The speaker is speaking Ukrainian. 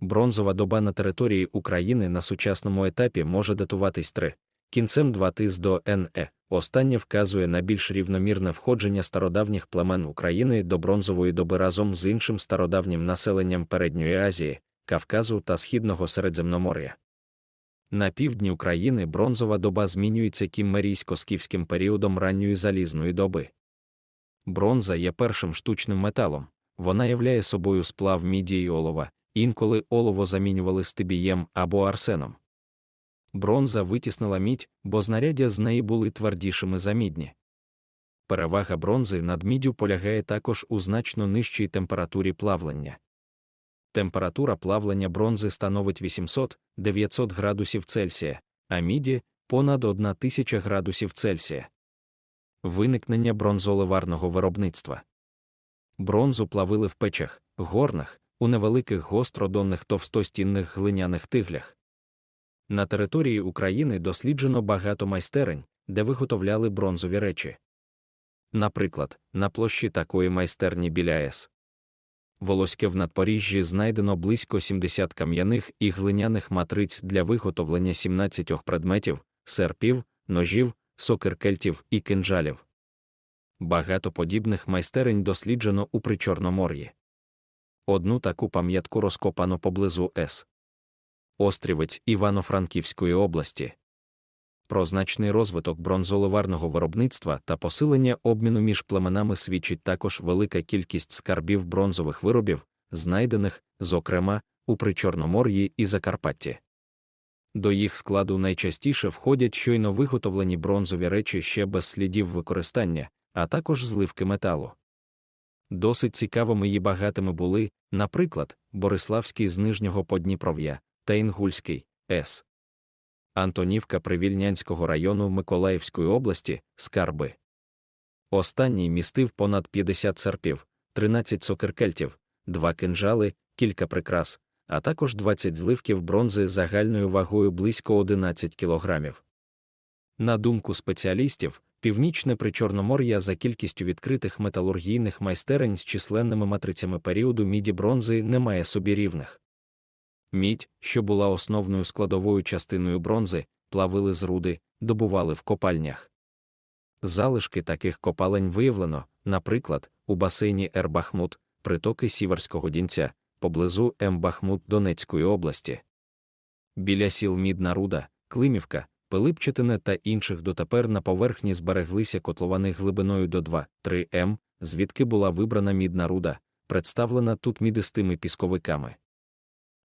Бронзова доба на території України на сучасному етапі може датуватись 3. Кінцем 2 тис до НЕ. Останнє вказує на більш рівномірне входження стародавніх племен України до бронзової доби разом з іншим стародавнім населенням Передньої Азії, Кавказу та Східного Середземномор'я. На півдні України бронзова доба змінюється кіммерійсько-скіфським періодом ранньої залізної доби. Бронза є першим штучним металом, вона являє собою сплав міді і олова, інколи олово замінювали стибієм або арсеном. Бронза витіснила мідь, бо знаряддя з неї були твердішими за мідні. Перевага бронзи над міддю полягає також у значно нижчій температурі плавлення. Температура плавлення бронзи становить 800-900 градусів Цельсія, а міді понад 1000 градусів Цельсія. Виникнення бронзоливарного виробництва. Бронзу плавили в печах, горнах, у невеликих гостродонних товстостінних глиняних тиглях. На території України досліджено багато майстерень, де виготовляли бронзові речі. Наприклад, на площі такої майстерні біля С. Волоське в Надпоріжжі знайдено близько 70 кам'яних і глиняних матриць для виготовлення 17 предметів, серпів, ножів, сокиркельтів і кинджалів. Багато подібних майстерень досліджено у Причорномор'ї. Одну таку пам'ятку розкопано поблизу С. Острівець Івано-Франківської області. Про значний розвиток бронзоливарного виробництва та посилення обміну між племенами свідчить також велика кількість скарбів бронзових виробів, знайдених, зокрема, у Причорномор'ї і Закарпатті. До їх складу найчастіше входять щойно виготовлені бронзові речі ще без слідів використання, а також зливки металу. Досить цікавими і багатими були, наприклад, Бориславський з Нижнього Подніпров'я та Інгульський С. Антонівка Привільнянського району Миколаївської області, скарби. Останній містив понад 50 серпів, 13 сокиркельтів, 2 кинжали, кілька прикрас, а також 20 зливків бронзи загальною вагою близько 11 кілограмів. На думку спеціалістів, північне Причорномор'я за кількістю відкритих металургійних майстерень з численними матрицями періоду міді бронзи не має собі рівних. Мідь, що була основною складовою частиною бронзи, плавили з руди, добували в копальнях. Залишки таких копалень виявлено, наприклад, у басейні Ер-Бахмут, притоки Сіверського Дінця, поблизу М-Бахмут Донецької області. Біля сіл Мідна Руда, Климівка, Пилипчатине та інших дотепер на поверхні збереглися котловани глибиною до 2-3 м, звідки була вибрана мідна руда, представлена тут мідистими пісковиками.